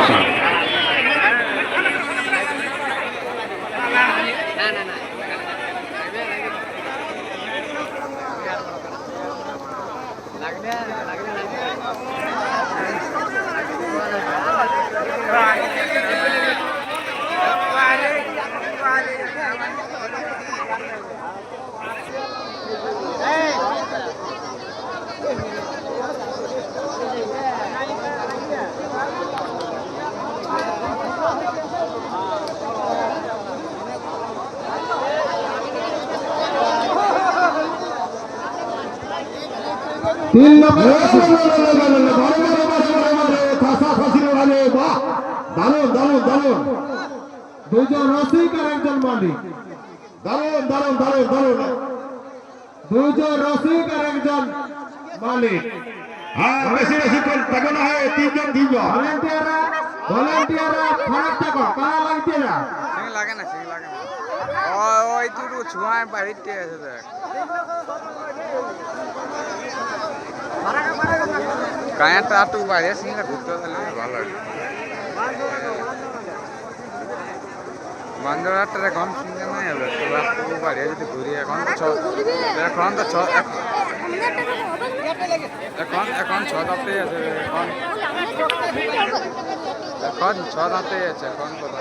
পাতা তিন নম্বর দারুণ দারুণ দারুণ দুজন রসিক আর একজন মালিক। দারুণ দারুণ দারুণ দারুণ দুজন রসিক আর একজন মালিক হ্যাঁ বেশি বেশি করে থাকো না হয় তিনজন তিনজন ভলেন্টিয়াররা ভলেন্টিয়াররা ফারাক থাকো কারা লাগছে না লাগে না লাগে না ওই দুটো ছুঁয়ায় বাড়িতে আছে দেখ কায়াটা একটু বাইরে সিংটা ঘুরতে তাহলে ভালো লাগে বান্দরাটার এখন সিংটা নাই হবে রাস্তা বাইরে যদি ঘুরি এখন তো এখন তো ছ এখন এখন ছ দাঁতে আছে এখন এখন ছ দাঁতে আছে এখন কথা